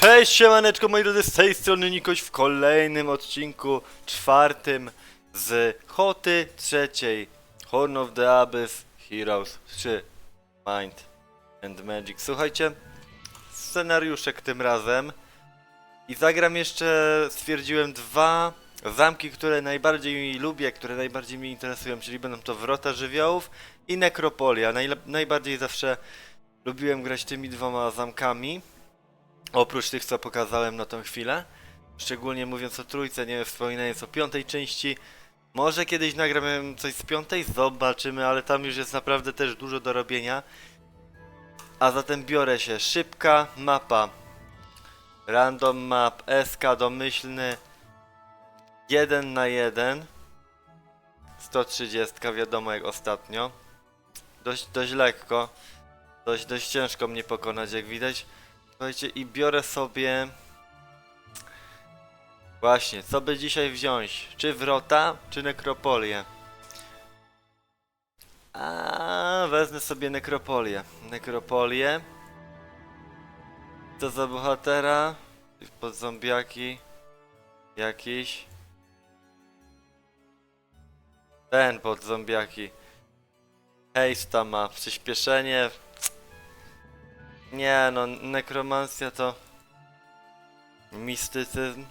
Cześć siemaneczko moi drodzy, z tej strony Nikoś w kolejnym odcinku, czwartym z Hoty trzeciej Horn of the Abyss Heroes 3 Mind and Magic. Słuchajcie, scenariuszek tym razem i zagram jeszcze, stwierdziłem, dwa zamki, które najbardziej lubię, które najbardziej mnie interesują, czyli będą to Wrota Żywiołów i Nekropolia. Najle- najbardziej zawsze lubiłem grać tymi dwoma zamkami. Oprócz tych, co pokazałem na tą chwilę. Szczególnie mówiąc o trójce, nie wspominając o piątej części. Może kiedyś nagram coś z piątej, zobaczymy, ale tam już jest naprawdę też dużo do robienia. A zatem biorę się. Szybka mapa. Random map, SK domyślny. 1 na 1. 130, wiadomo jak ostatnio. Dość, dość lekko. Dość, dość ciężko mnie pokonać, jak widać. Słuchajcie, i biorę sobie... Właśnie, co by dzisiaj wziąć? Czy wrota, czy nekropolię? A wezmę sobie nekropolię. Nekropolię. Co za bohatera? Pod zombiaki. Jakiś. Ten pod zombiaki. Hejsta ma przyspieszenie. Nie no, nekromancja to mistycyzm.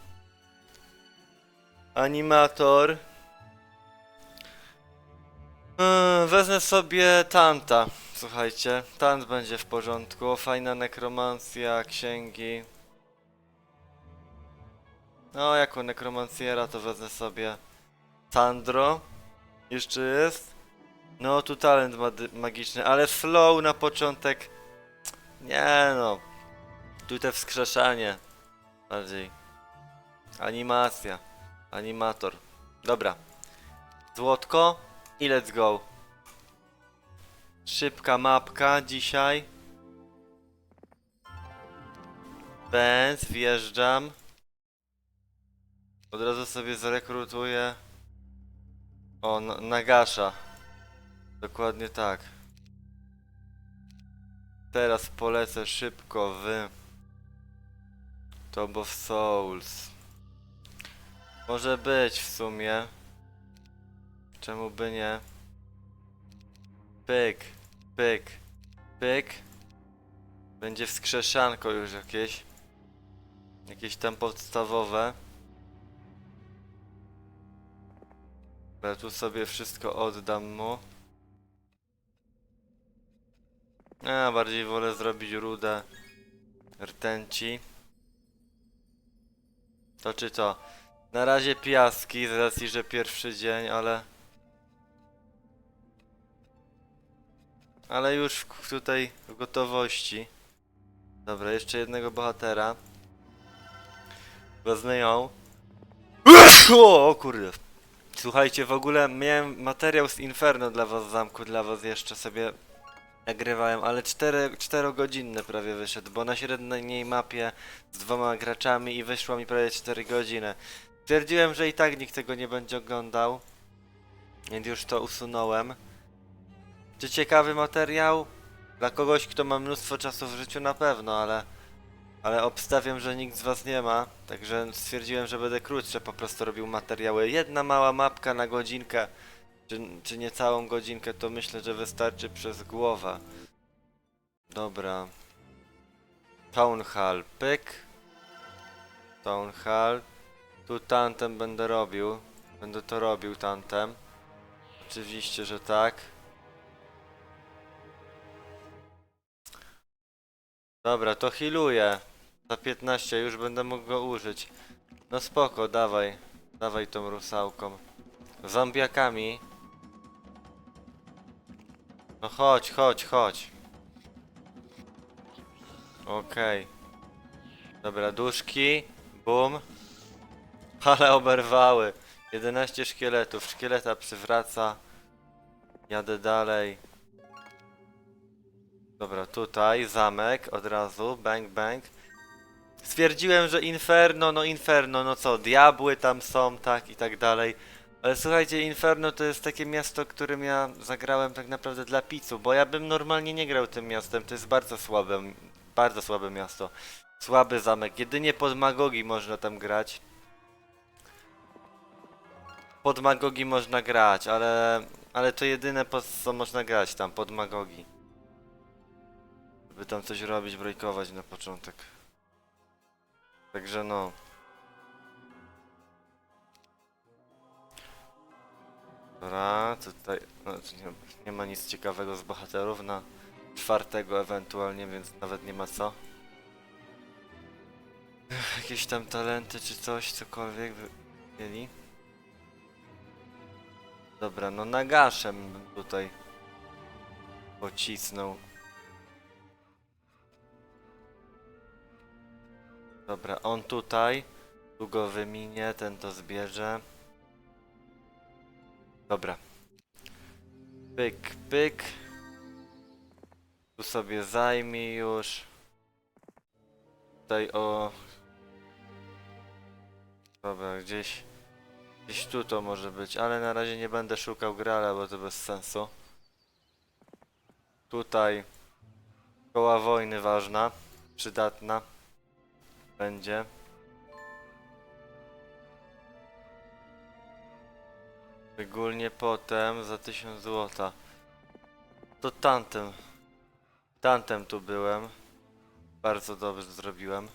Animator. Yy, wezmę sobie Tanta. Słuchajcie, Tant będzie w porządku. Fajna nekromancja, księgi. No, jako nekromancjera to wezmę sobie Sandro. Jeszcze jest. No, tu talent magiczny, ale flow na początek. Nie no. Tu te wskrzeszanie. Bardziej. Animacja. Animator. Dobra. Złotko i let's go. Szybka mapka dzisiaj. Benz, wjeżdżam. Od razu sobie zarekrutuję. O, na- Nagasza. Dokładnie tak. Teraz polecę szybko w Top of Souls. Może być w sumie. Czemu by nie? Pyk, pyk, pyk. Będzie wskrzeszanko już jakieś. Jakieś tam podstawowe. Ja tu sobie wszystko oddam mu. A, bardziej wolę zrobić rudę rtęci. To czy to? Na razie piaski, z racji, że pierwszy dzień, ale... Ale już w- tutaj w gotowości. Dobra, jeszcze jednego bohatera. Wezmę ją. O, o kurde. Słuchajcie, w ogóle miałem materiał z Inferno dla was zamku, dla was jeszcze sobie nagrywałem, ale 4, 4-godzinny prawie wyszedł, bo na średniej mapie z dwoma graczami i wyszło mi prawie 4 godziny. Stwierdziłem, że i tak nikt tego nie będzie oglądał, więc już to usunąłem. Czy ciekawy materiał? Dla kogoś, kto ma mnóstwo czasu w życiu na pewno, ale... Ale obstawiam, że nikt z was nie ma, także stwierdziłem, że będę krótsze po prostu robił materiały. Jedna mała mapka na godzinkę, czy, czy nie całą godzinkę, to myślę, że wystarczy przez głowę. Dobra. Town Hall, pyk. Town Hall. Tu tantem będę robił. Będę to robił tantem. Oczywiście, że tak. Dobra, to healuję. Za 15 już będę mógł go użyć. No spoko, dawaj. Dawaj tą rusałką. Zombiakami. No chodź, chodź, chodź. Okej. Dobra, duszki. Bum. Ale oberwały. 11 szkieletów. Szkieleta przywraca. Jadę dalej. Dobra, tutaj zamek od razu. Bang, bang. Stwierdziłem, że Inferno, no Inferno, no co, diabły tam są, tak i tak dalej. Ale słuchajcie, Inferno to jest takie miasto, którym ja zagrałem tak naprawdę dla picu, bo ja bym normalnie nie grał tym miastem, to jest bardzo słabe, bardzo słabe miasto. Słaby zamek. Jedynie pod Magogi można tam grać. Pod Magogi można grać, ale... Ale to jedyne po co można grać tam, pod Magogi. By tam coś robić, brojkować na początek. Także no. Dobra, tutaj tu nie, nie ma nic ciekawego z bohaterów na czwartego ewentualnie, więc nawet nie ma co. Jakieś tam talenty czy coś, cokolwiek by mieli. Dobra, no nagaszem tutaj pocisnął. Dobra, on tutaj. Tu go wyminie, ten to zbierze. Dobra. Pyk, pyk. Tu sobie zajmij już. Tutaj o... Dobra, gdzieś... Gdzieś tu to może być, ale na razie nie będę szukał grala, bo to bez sensu. Tutaj... Koła wojny ważna. Przydatna. Będzie. Szczególnie potem za 1000 złota. To tantem. Tantem tu byłem. Bardzo dobrze zrobiłem.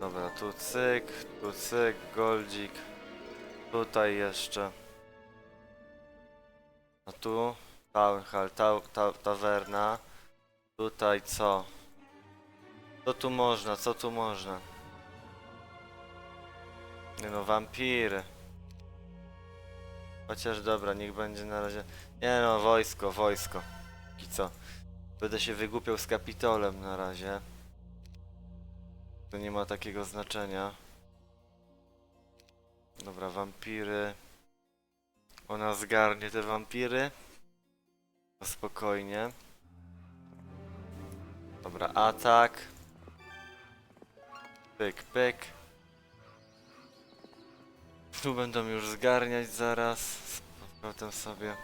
Dobra, tu cyk, tu cyk, goldzik. Tutaj jeszcze. A tu Town Hall, ta, ta, tawerna. Tutaj co? Co tu można, co tu można? Nie no, wampiry. Chociaż dobra, niech będzie na razie. Nie no, wojsko, wojsko. I co? Będę się wygłupiał z kapitolem na razie. To nie ma takiego znaczenia. Dobra, wampiry. Ona zgarnie te wampiry. No spokojnie. Dobra, atak. Pyk, pyk. Tu będą już zgarniać zaraz. Z sobie.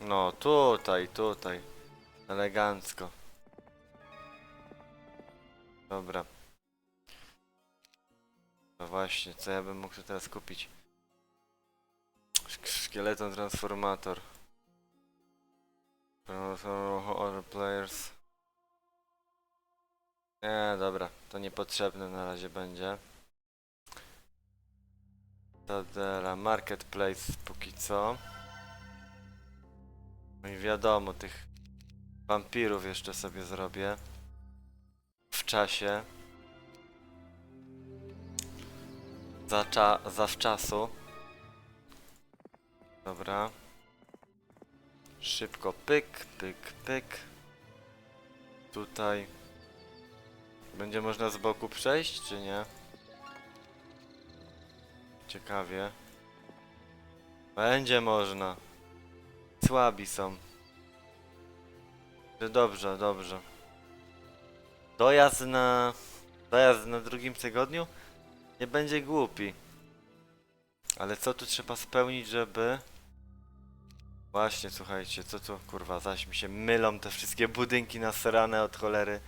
No, tutaj, tutaj. Elegancko. Dobra. No właśnie, co ja bym mógł tu teraz kupić? Szk- Szkieleton transformator. Other players. Nie, dobra, to niepotrzebne na razie będzie. Tadera, marketplace póki co. No i wiadomo, tych wampirów jeszcze sobie zrobię. W czasie. Za cza zawczasu. Dobra. Szybko pyk, pyk, pyk. Tutaj. Będzie można z boku przejść, czy nie? Ciekawie. Będzie można. Słabi są. Dobrze, dobrze. Dojazd na... Dojazd na drugim tygodniu? Nie będzie głupi. Ale co tu trzeba spełnić, żeby... Właśnie, słuchajcie, co tu, kurwa, zaś mi się mylą te wszystkie budynki nasrane od cholery.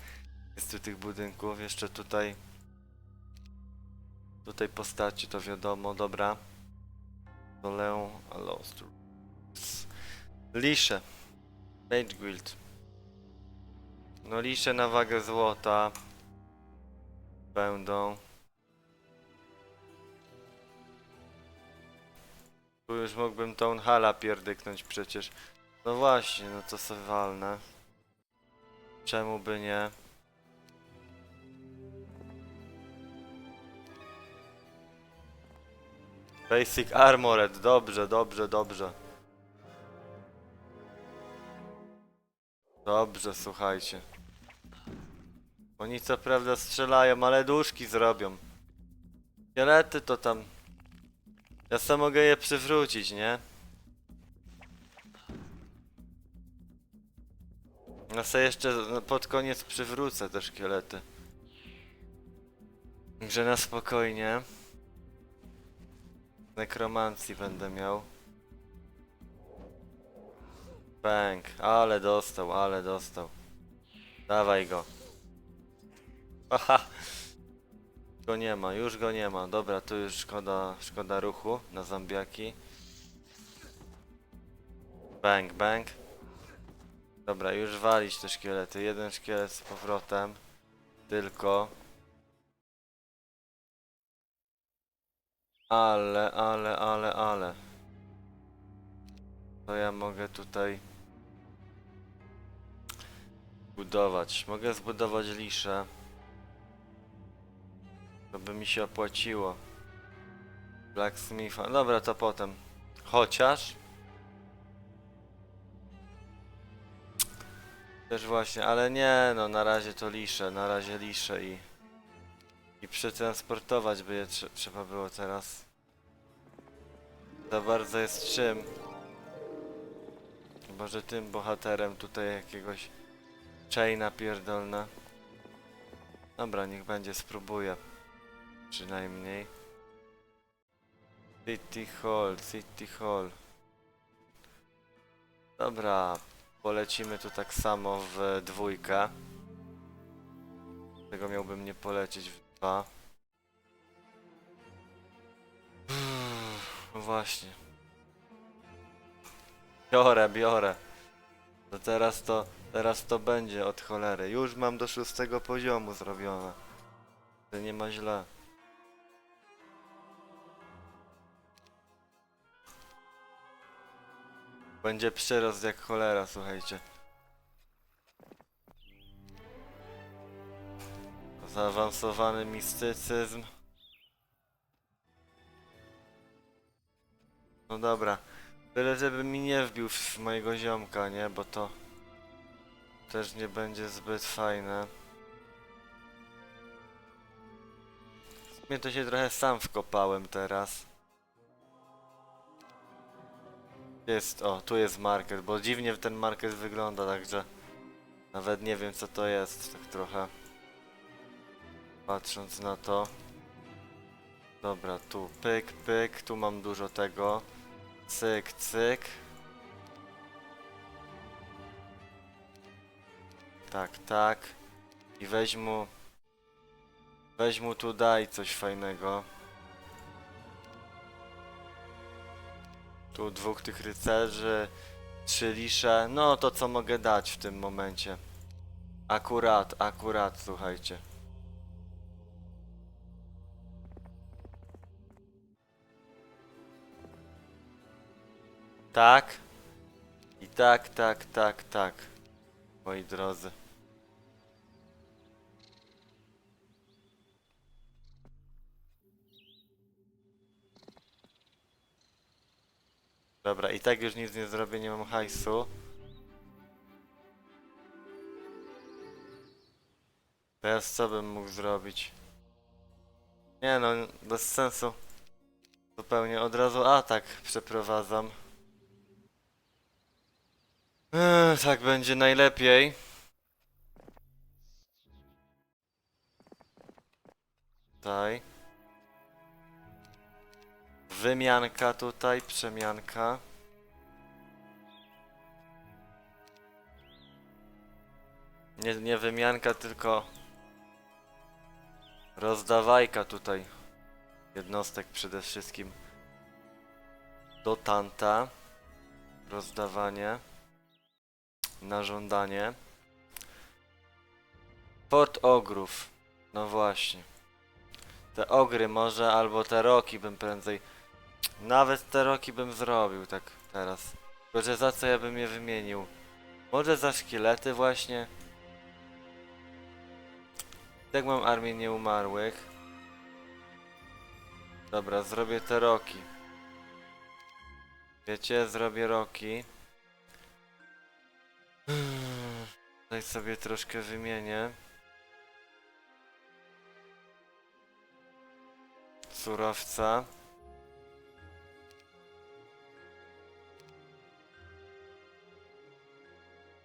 Jest tu tych budynków, jeszcze tutaj... Tutaj postaci, to wiadomo, dobra. Dolę, Alostru. Lisze. Mage Guild. No lisze na wagę złota. Będą. Tu już mógłbym tą hala pierdyknąć przecież. No właśnie, no to sobie walnę. Czemu by nie? Basic Armored, dobrze, dobrze, dobrze. Dobrze, słuchajcie. Oni co prawda strzelają, ale duszki zrobią. Szkielety to tam... Ja sam mogę je przywrócić, nie? Ja sobie jeszcze pod koniec przywrócę te szkielety. Także na spokojnie. Nekromancji będę miał. Bęk, ale dostał, ale dostał. Dawaj go. Haha. Go nie ma, już go nie ma. Dobra, tu już szkoda, szkoda ruchu na zombiaki. Bang, bang. Dobra, już walić te szkielety. Jeden szkielet z powrotem. Tylko. Ale, ale, ale, ale. To ja mogę tutaj budować. Mogę zbudować liszę. To by mi się opłaciło. Blacksmitha. Dobra, to potem. Chociaż. Też właśnie, ale nie, no na razie to liszę, na razie liszę i i przetransportować by je trze- trzeba było teraz. Za bardzo jest czym. Chyba, że tym bohaterem tutaj jakiegoś chaina pierdolna. Dobra, niech będzie, spróbuję. Przynajmniej. City Hall, City Hall. Dobra, polecimy tu tak samo w dwójkę. Tego miałbym nie polecieć w dwa. No właśnie. Biorę, biorę. To teraz to, teraz to będzie od cholery. Już mam do szóstego poziomu zrobione. To nie ma źle. Będzie przyrost jak cholera, słuchajcie. Zaawansowany mistycyzm. No dobra. Byle żeby mi nie wbił w mojego ziomka, nie? Bo to też nie będzie zbyt fajne. W to się trochę sam wkopałem teraz. Jest, o, tu jest market, bo dziwnie ten market wygląda, także nawet nie wiem co to jest, tak trochę. Patrząc na to. Dobra, tu pyk, pyk, tu mam dużo tego. Cyk, cyk. Tak, tak. I weź mu... Weź mu tu daj coś fajnego. Tu dwóch tych rycerzy, trzy lisze. No to co mogę dać w tym momencie. Akurat, akurat, słuchajcie. Tak. I tak, tak, tak, tak. Moi drodzy. Dobra, i tak już nic nie zrobię, nie mam hajsu. Teraz co bym mógł zrobić? Nie no, bez sensu. Zupełnie od razu atak przeprowadzam. Tak będzie najlepiej. Tutaj. Wymianka tutaj, przemianka. Nie, nie wymianka, tylko rozdawajka tutaj jednostek przede wszystkim do Tanta. Rozdawanie na żądanie. Port ogrów. No właśnie. Te ogry może, albo te roki bym prędzej... Nawet te roki bym zrobił tak teraz. Tylko, że za co ja bym je wymienił? Może za szkielety właśnie? Tak mam armię nieumarłych. Dobra, zrobię te roki. Wiecie, zrobię roki. Tutaj sobie troszkę wymienię. Surowca.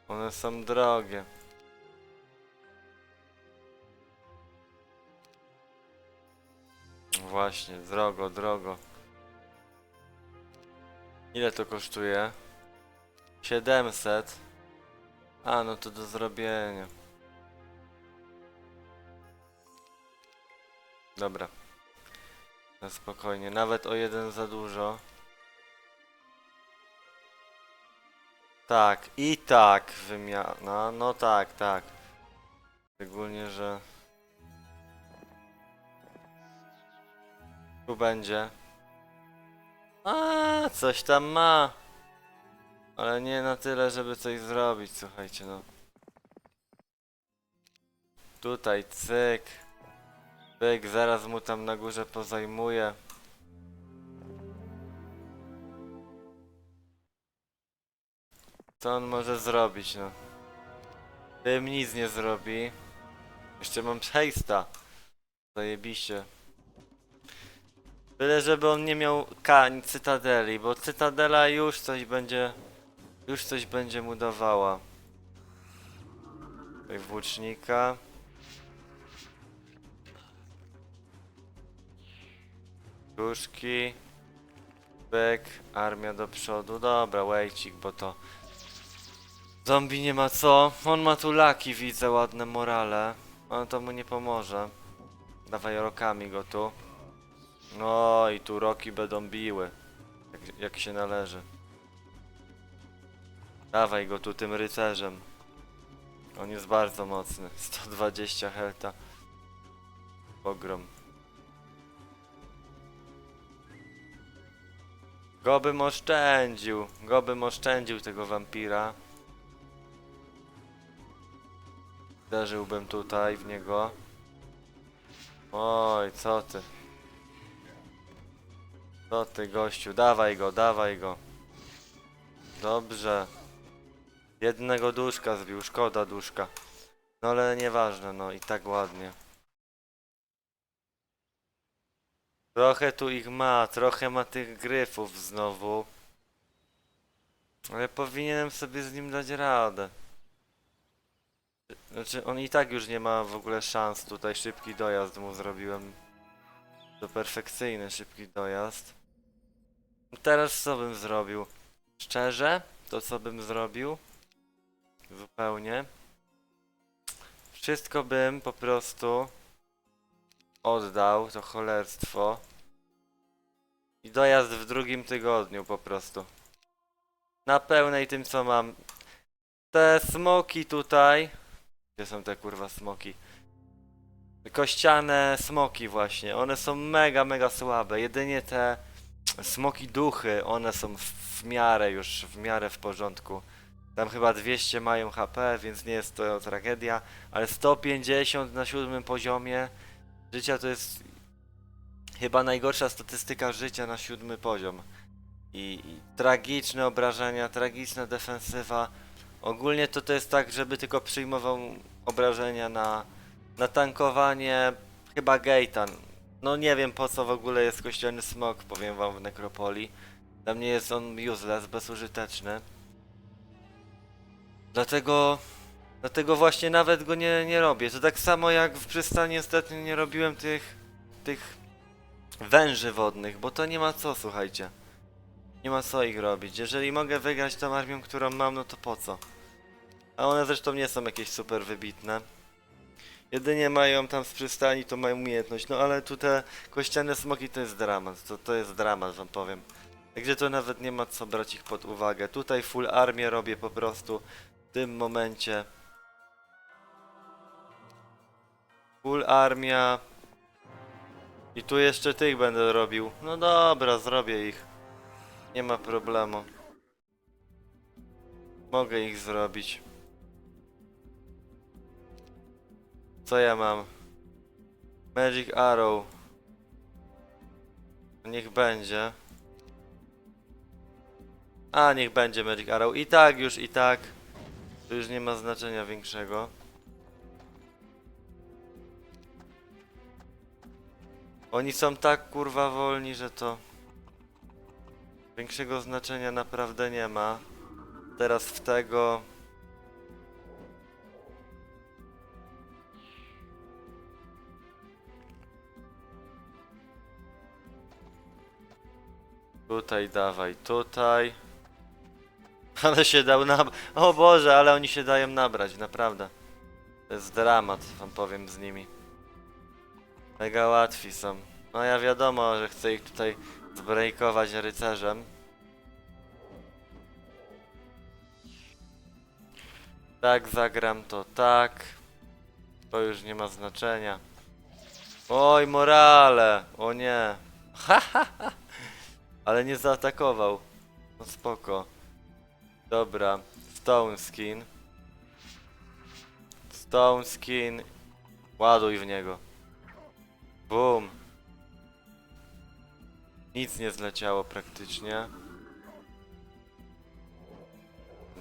One są drogie. Właśnie, drogo, drogo. Ile to kosztuje? 700. A, no to do zrobienia. Dobra. Na spokojnie, nawet o jeden za dużo. Tak, i tak wymiana. No tak, tak. Szczególnie, że... Tu będzie. A, coś tam ma. Ale nie na tyle, żeby coś zrobić, słuchajcie, no. Tutaj, cyk. Cyk, zaraz mu tam na górze pozajmuję. Co on może zrobić, no? Tym nic nie zrobi. Jeszcze mam przejsta. Zajebiście. Byle żeby on nie miał kań cytadeli, bo cytadela już coś będzie... Już coś będzie mu dawała. Tutaj włócznika. Duszki. Bek, armia do przodu. Dobra, łejcik, bo to... Zombie nie ma co. On ma tu laki, widzę, ładne morale. Ale to mu nie pomoże. Dawaj rokami go tu. No i tu roki będą biły. Jak, jak się należy. Dawaj go tu tym rycerzem. On jest bardzo mocny. 120 helta. Pogrom. Go bym oszczędził. Go bym oszczędził tego wampira. Uderzyłbym tutaj w niego. Oj, co ty? Co ty, gościu? Dawaj go, dawaj go. Dobrze. Jednego duszka zbił, szkoda duszka. No ale nieważne, no i tak ładnie. Trochę tu ich ma, trochę ma tych gryfów znowu. Ale powinienem sobie z nim dać radę. Znaczy, on i tak już nie ma w ogóle szans tutaj. Szybki dojazd mu zrobiłem. To perfekcyjny szybki dojazd. Teraz co bym zrobił? Szczerze? To co bym zrobił? Zupełnie. Wszystko bym po prostu oddał, to cholerstwo. I dojazd w drugim tygodniu po prostu. Na pełnej tym co mam. Te smoki tutaj. Gdzie są te kurwa smoki? Kościane smoki właśnie. One są mega, mega słabe. Jedynie te smoki duchy, one są w, miarę już, w miarę w porządku. Tam chyba 200 mają HP, więc nie jest to tragedia. Ale 150 na siódmym poziomie życia to jest chyba najgorsza statystyka życia na siódmy poziom. I, i tragiczne obrażenia, tragiczna defensywa. Ogólnie to to jest tak, żeby tylko przyjmował obrażenia na, na tankowanie, chyba Gaetan. No nie wiem po co w ogóle jest kościelny smok, powiem wam w Nekropolii. Dla mnie jest on useless, bezużyteczny. Dlatego, dlatego właśnie nawet go nie, nie robię. To tak samo jak w przystani niestety nie robiłem tych, tych węży wodnych, bo to nie ma co, słuchajcie. Nie ma co ich robić. Jeżeli mogę wygrać tą armią, którą mam, no to po co? A one zresztą nie są jakieś super wybitne. Jedynie mają tam z przystani, to mają umiejętność. No ale tu te kościane smoki to jest dramat. To, to jest dramat, wam powiem. Także to nawet nie ma co brać ich pod uwagę. Tutaj full armię robię po prostu tym momencie. Full armia. I tu jeszcze tych będę robił. No dobra, zrobię ich. Nie ma problemu. Mogę ich zrobić. Co ja mam? Magic Arrow. Niech będzie. A, niech będzie Magic Arrow. I tak już, i tak. To już nie ma znaczenia większego. Oni są tak kurwa wolni, że to... Większego znaczenia naprawdę nie ma. Teraz w tego... Tutaj dawaj, tutaj. Ale się dał nab... O Boże, ale oni się dają nabrać, naprawdę. To jest dramat, wam powiem z nimi. Mega łatwi są. No ja wiadomo, że chcę ich tutaj zbrejkować rycerzem. Tak zagram to tak. To już nie ma znaczenia. Oj, morale! O nie. Ha, ha, ha. Ale nie zaatakował. No spoko. Dobra. Stone skin. Stone skin. Ładuj w niego. Boom. Nic nie zleciało praktycznie.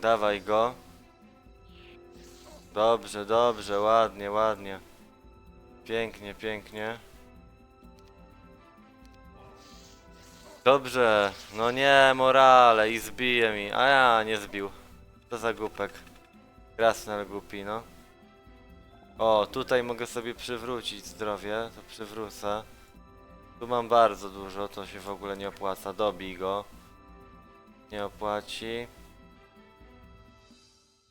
Dawaj go. Dobrze, dobrze, ładnie, ładnie. Pięknie, pięknie. Dobrze, no nie, morale i zbije mi. A ja nie zbił. To za głupek. Krasnal głupi, no. O, tutaj mogę sobie przywrócić zdrowie, to przywrócę. Tu mam bardzo dużo, to się w ogóle nie opłaca. Dobij go. Nie opłaci.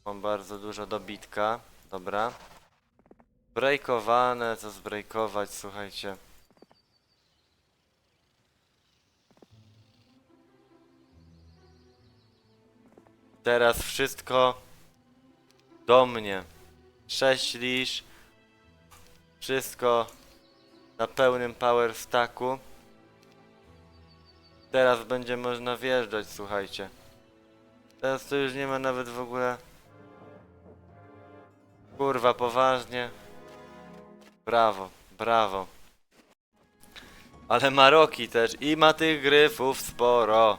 Mam bardzo dużo dobitka. Dobra. Breakowane, co zbrejkować, słuchajcie. Teraz wszystko do mnie. Sześć lisz. Wszystko na pełnym power stacku. Teraz będzie można wjeżdżać, słuchajcie. Teraz to już nie ma nawet w ogóle... Kurwa, poważnie. Brawo, brawo. Ale Maroki też i ma tych gryfów sporo.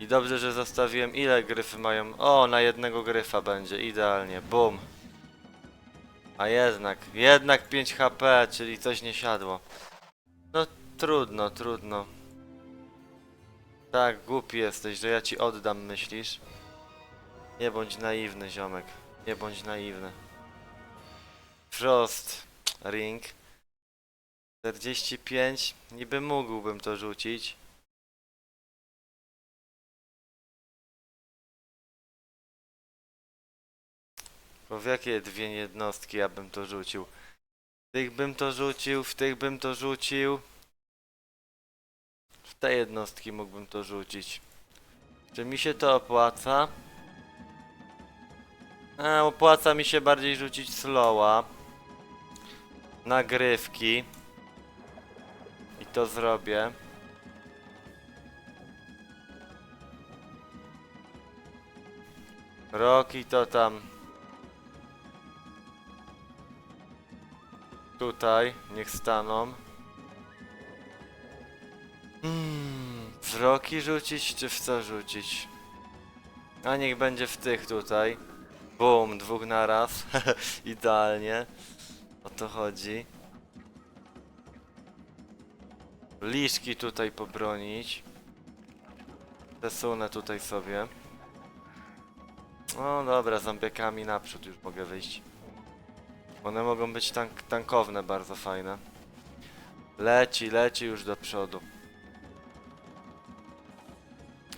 I dobrze, że zostawiłem ile gryfy mają. O, na jednego gryfa będzie, idealnie. Bum. A jednak, jednak 5 HP, czyli coś nie siadło. No trudno, trudno. Tak, głupi jesteś, że ja ci oddam, myślisz? Nie bądź naiwny, ziomek. Nie bądź naiwny. Frost Ring 45 Niby mógłbym to rzucić Bo w jakie dwie jednostki ja bym to rzucił? W tych bym to rzucił, w tych bym to rzucił W te jednostki mógłbym to rzucić Czy mi się to opłaca? A, opłaca mi się bardziej rzucić slowa nagrywki i to zrobię. Roki to tam tutaj, niech staną. Hmm, w roki rzucić czy w co rzucić? A niech będzie w tych tutaj. Bum, dwóch naraz. Idealnie. O to chodzi. Liszki tutaj pobronić. Przesunę tutaj sobie. No dobra, zombiekami naprzód już mogę wyjść. One mogą być tank tankowne, bardzo fajne. Leci, leci już do przodu.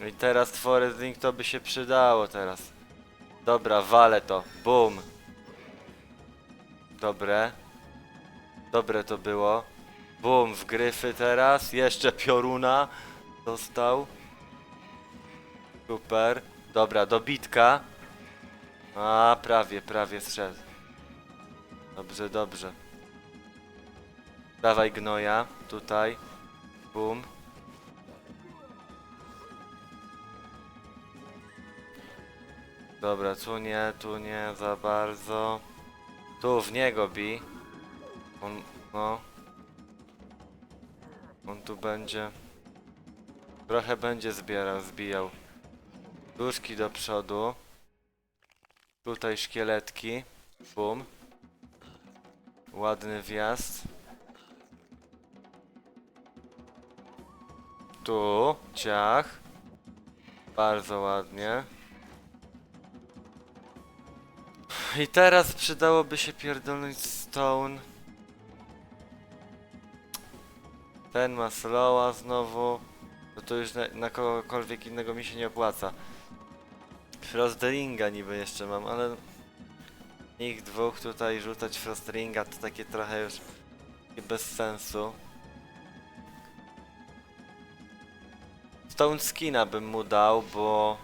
I teraz Forest Link to by się przydało teraz. Dobra, walę to. Boom. Dobre. Dobre to było. Bum, w gryfy teraz. Jeszcze pioruna dostał. Super. Dobra, dobitka. A, prawie, prawie strzedł. Dobrze, dobrze. Dawaj gnoja, tutaj. Bum. Dobra, tu nie, tu nie za bardzo. Tu w niego bi. On, no. On tu będzie. Trochę będzie zbierał, zbijał. Duszki do przodu. Tutaj szkieletki. Bum. Ładny wjazd. Tu, ciach. Bardzo ładnie. I teraz przydałoby się pierdolnąć stone. Ten ma slowa znowu. No to już na, na kogokolwiek innego mi się nie opłaca. Frostringa niby jeszcze mam, ale ich dwóch tutaj rzucać Frostringa to takie trochę już bez sensu. Stone Skina bym mu dał, bo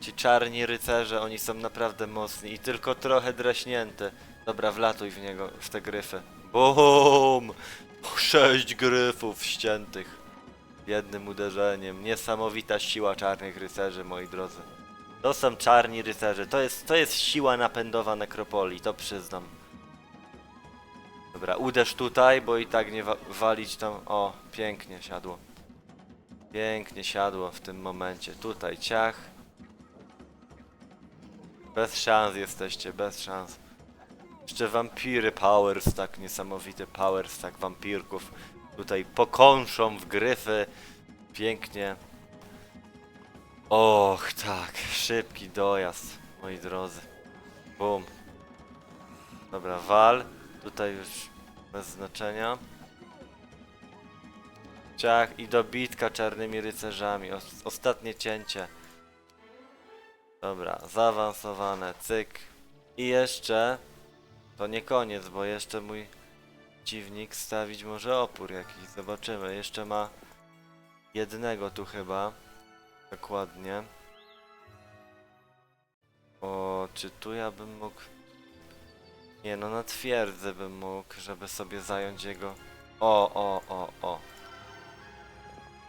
ci czarni rycerze, oni są naprawdę mocni i tylko trochę draśnięte. Dobra, wlatuj w niego, w te gryfy. BUM! Sześć gryfów ściętych jednym uderzeniem. Niesamowita siła czarnych rycerzy, moi drodzy. To są czarni rycerze. To jest, to jest siła napędowa nekropolii, to przyznam. Dobra, uderz tutaj, bo i tak nie wa walić tam. O, pięknie siadło. Pięknie siadło w tym momencie. Tutaj ciach. Bez szans jesteście, bez szans. Jeszcze wampiry powers, tak niesamowity powers, tak wampirków. Tutaj pokąszą w gryfy. Pięknie. Och, tak, szybki dojazd, moi drodzy. Bum. Dobra, wal. Tutaj już bez znaczenia. Ciach i dobitka czarnymi rycerzami. Os ostatnie cięcie. Dobra, zaawansowane, cyk. I jeszcze... To nie koniec, bo jeszcze mój dziwnik stawić może opór jakiś. Zobaczymy. Jeszcze ma jednego tu chyba. Dokładnie. O, czy tu ja bym mógł... Nie no, na twierdzę bym mógł, żeby sobie zająć jego... O, o, o, o.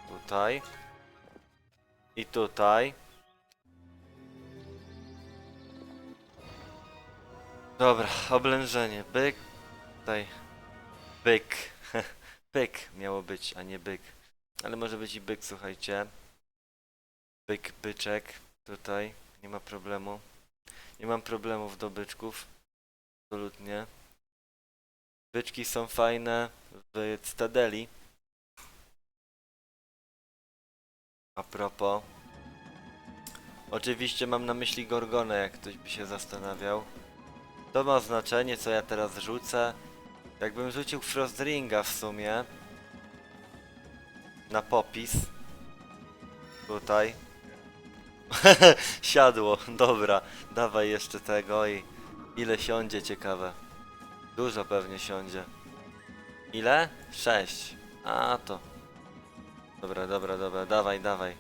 Tutaj. I tutaj. Dobra, oblężenie. Byk. Tutaj. Byk. Byk miało być, a nie byk. Ale może być i byk, słuchajcie. Byk, byczek. Tutaj. Nie ma problemu. Nie mam problemów do byczków. Absolutnie. Byczki są fajne w Cytadeli. A propos. Oczywiście mam na myśli Gorgonę, jak ktoś by się zastanawiał. To ma znaczenie, co ja teraz rzucę. Jakbym rzucił Frostringa w sumie. Na popis. Tutaj. Siadło, dobra. Dawaj jeszcze tego i... Ile siądzie, ciekawe. Dużo pewnie siądzie. Ile? Sześć. A to. Dobra, dobra, dobra. Dawaj, dawaj.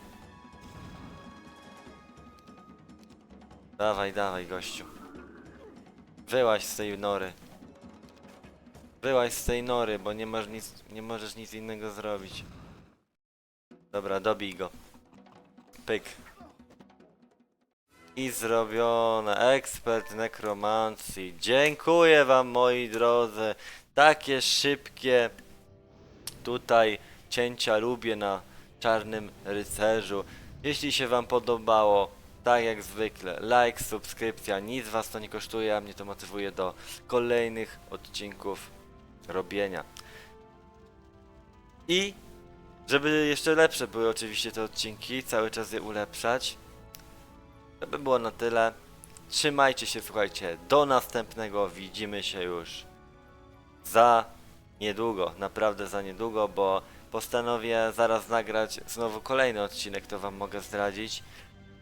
Dawaj, dawaj, gościu. Wyłaź z tej nory. Wyłaź z tej nory, bo nie masz nic, nie możesz nic innego zrobić. Dobra, dobij go. Pyk. I zrobione. Ekspert nekromancji. Dziękuję wam moi drodzy. Takie szybkie tutaj cięcia lubię na czarnym rycerzu. Jeśli się wam podobało, tak jak zwykle, like, subskrypcja, nic was to nie kosztuje, a mnie to motywuje do kolejnych odcinków robienia. I żeby jeszcze lepsze były oczywiście te odcinki, cały czas je ulepszać. To by było na tyle. Trzymajcie się, słuchajcie, do następnego, widzimy się już za niedługo, naprawdę za niedługo, bo postanowię zaraz nagrać znowu kolejny odcinek, to wam mogę zdradzić,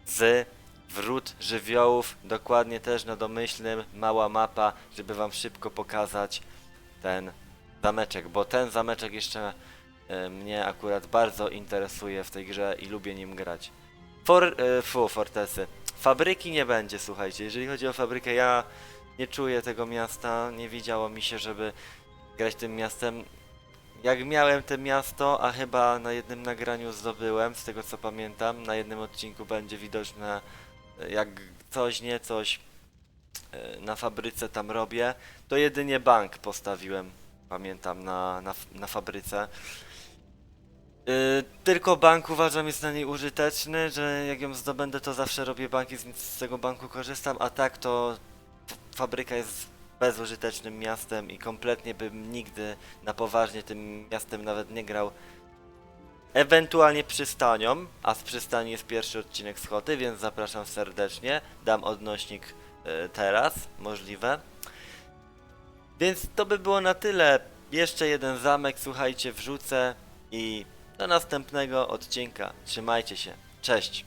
z wrót żywiołów, dokładnie też na domyślnym, mała mapa, żeby wam szybko pokazać ten zameczek, bo ten zameczek jeszcze e, mnie akurat bardzo interesuje w tej grze i lubię nim grać. For, e, fu, fortesy. Fabryki nie będzie, słuchajcie. Jeżeli chodzi o fabrykę, ja nie czuję tego miasta. Nie widziało mi się, żeby grać tym miastem. Jak miałem to miasto, a chyba na jednym nagraniu zdobyłem, z tego co pamiętam, na jednym odcinku będzie widoczne, e, jak coś, nie coś e, na fabryce tam robię, to jedynie bank postawiłem, pamiętam, na, na, na fabryce. Yy, tylko bank uważam jest na niej użyteczny, że jak ją zdobędę to zawsze robię bank i z, z tego banku korzystam, a tak to fabryka jest bezużytecznym miastem i kompletnie bym nigdy na poważnie tym miastem nawet nie grał. Ewentualnie przystanią, a z przystani jest pierwszy odcinek z Choty, więc zapraszam serdecznie. Dam odnośnik yy, teraz, możliwe. Więc to by było na tyle. Jeszcze jeden zamek, słuchajcie, wrzucę i do następnego odcinka. Trzymajcie się. Cześć.